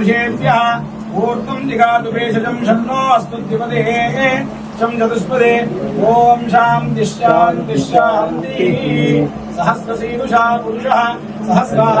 ऋषेभ्यः ऊर्ध्वम् दिगातुपेशजम् शन्नोऽस्तुद्युपदे शम् चतुष्पदे। ॐ शान्तिश्शान्तिश्शान्तिः सहस्रशीरुषा पुरुषः सहस्राः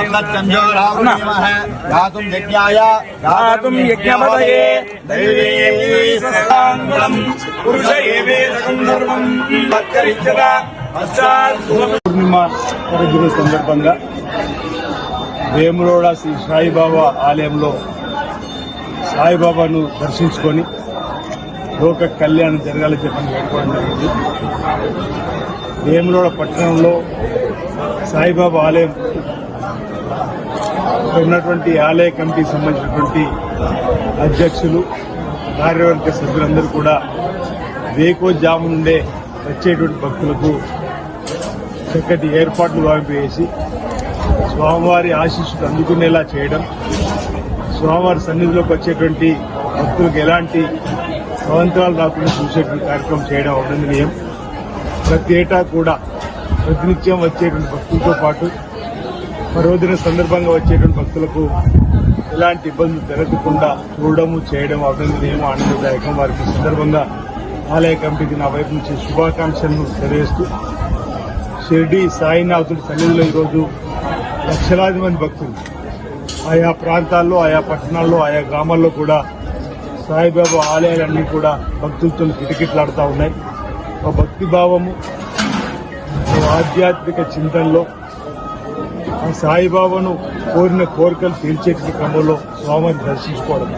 నారాయణేతి సమర్పయామి गातुं यज्ञाय गातुं यज्ञपदये दैवे स्वस्ताङ्गुलम् पुरुष एवेदकं सर्वं मत्करिष्यत पश्चात् పూర్ణిమ పరదిన సందర్భంగా వేములోడ శ్రీ సాయిబాబా ఆలయంలో సాయిబాబాను దర్శించుకొని లోక కళ్యాణం జరగాలని చెప్పని వేడుకోవడం జరిగింది వేములోడ పట్టణంలో సాయిబాబా ఆలయం ఇక్కడ ఉన్నటువంటి ఆలయ కమిటీకి సంబంధించినటువంటి అధ్యక్షులు కార్యవర్గ సభ్యులందరూ కూడా వేకోజాము నుండే వచ్చేటువంటి భక్తులకు చక్కటి ఏర్పాట్లు వాంపేసి స్వామివారి ఆశీస్సులు అందుకునేలా చేయడం స్వామివారి సన్నిధిలోకి వచ్చేటువంటి భక్తులకు ఎలాంటి అవంతరాలు రాకుండా చూసేటువంటి కార్యక్రమం చేయడం అభినందనీయం. ప్రతి ఏటా కూడా ప్రతినిత్యం వచ్చేటువంటి భక్తులతో పాటు పర్వదిన సందర్భంగా వచ్చేటువంటి భక్తులకు ఎలాంటి ఇబ్బందులు జరగకుండా చూడడము చేయడం అభినందనీయం ఆనందదాయకం. వారికి సందర్భంగా ఆలయ కమిటీకి నా వైపు నుంచి శుభాకాంక్షలను తెలియజేస్తూ షిర్డీ సాయినాథుడి సన్నిధిలో ఈరోజు లక్షలాది మంది భక్తులు. ఆయా ప్రాంతాల్లో ఆయా పట్టణాల్లో ఆయా గ్రామాల్లో కూడా సాయిబాబా ఆలయాలన్నీ కూడా భక్తులతో కిటకిట్లాడుతూ ఉన్నాయి. ఒక భక్తి భావము ఆధ్యాత్మిక చింతనలో ఆ సాయిబాబాను కోరిన కోరికలు తీర్చేటి క్రమంలో స్వామిని దర్శించుకోవడం.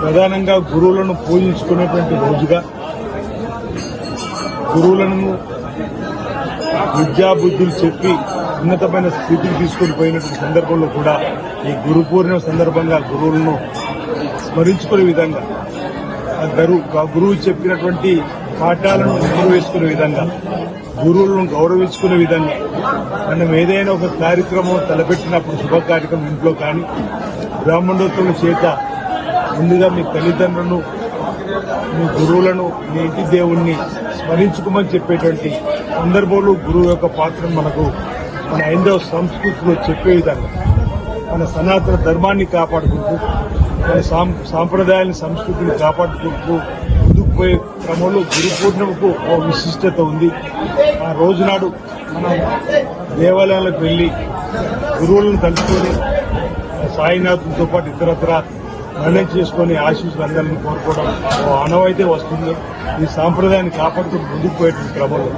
ప్రధానంగా గురువులను పూజించుకునేటువంటి రోజుగా గురువులను విద్యాబుద్ధులు చెప్పి ఉన్నతమైన స్థితికి తీసుకుని పోయినటువంటి సందర్భంలో కూడా ఈ గురు పూర్ణిమ సందర్భంగా గురువులను స్మరించుకునే విధంగా ఆ గురు ఆ గురువు చెప్పినటువంటి పాఠాలను నెరవేర్చుకునే విధంగా గురువులను గౌరవించుకునే విధంగా మనం ఏదైనా ఒక కార్యక్రమం తలపెట్టినప్పుడు శుభ కార్యక్రమం ఇంట్లో కానీ బ్రాహ్మణోత్సవం చేత ముందుగా మీ తల్లిదండ్రులను మీ గురువులను మీ ఇంటి దేవుణ్ణి స్మరించుకోమని చెప్పేటువంటి సందర్భంలో గురువు యొక్క పాత్రను మనకు మన హైందవ సంస్కృతిలో చెప్పే విధంగా మన సనాతన ధర్మాన్ని కాపాడుకుంటూ మన సాం- సాంప్రదాయాన్ని సంస్కృతిని కాపాడుకుంటూ ముందుకు క్రమంలో గురు పూర్ణిమకు ఓ విశిష్టత ఉంది. ఆ రోజునాడు మనం దేవాలయాలకు వెళ్ళి గురువులను కలుసుకొని సాయినాథులతో పాటు ఇతరత్ర నిర్ణయం చేసుకొని ఆశీస్సులు అందాలని కోరుకోవడం ఓ అనవైతే వస్తుంది. ఈ సాంప్రదాయాన్ని కాపాడుతూ ముందుకు పోయేటువంటి క్రమంలో.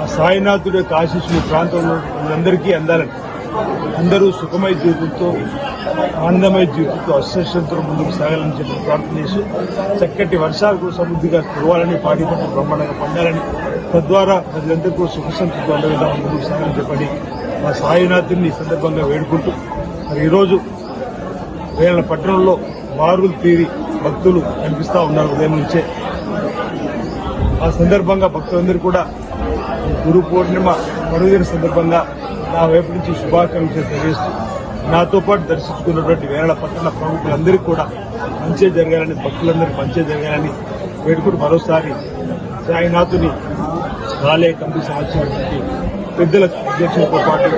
ఆ సాయినాథుడి యొక్క ఆశీస్సులు ఈ ప్రాంతంలో అందరికీ అందాలని అందరూ సుఖమయ జీవితంతో ఆనందమయ జీవితంతో అశ్వశంతో ముందుకు సాగాలని చెప్పి ప్రార్థన చేసి చక్కటి వర్షాలు సమృద్ధిగా కురవాలని పాడి పంట బ్రహ్మాండంగా పండాలని తద్వారా ప్రజలందరికీ కూడా సుఖ సంతృప్తి ముందుకు సాగాలని చెప్పని మా సాయినాథుని ఈ సందర్భంగా వేడుకుంటూ మరి ఈరోజు వేల పట్టణంలో బారులు తీరి భక్తులు కనిపిస్తూ ఉన్నారు ఉదయం నుంచే. ఆ సందర్భంగా భక్తులందరూ కూడా గురు పూర్ణిమ పర్వదిన సందర్భంగా నా వైపు నుంచి శుభాకాంక్షలు తెలియజేస్తూ నాతో పాటు దర్శించుకున్నటువంటి వేల పట్టణ ప్రముఖులందరికీ కూడా మంచి జరగాలని భక్తులందరికీ మంచి జరగాలని వేడుకుని మరోసారి సాయినాథుని ఆలయ కమిటీ సంవత్సరానికి పెద్దల అధ్యక్షులతో పాటు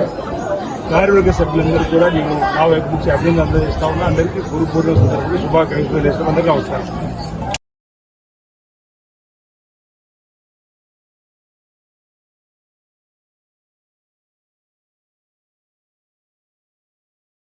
కార్యవర్గ సభ్యులందరూ కూడా నేను నా వైపు నుంచి అభినందన అందజేస్తా ఉన్నా. అందరికీ గురు పూర్ణిమ శుభాకాంక్షలు చేస్తాం అందరికీ నమస్కారం.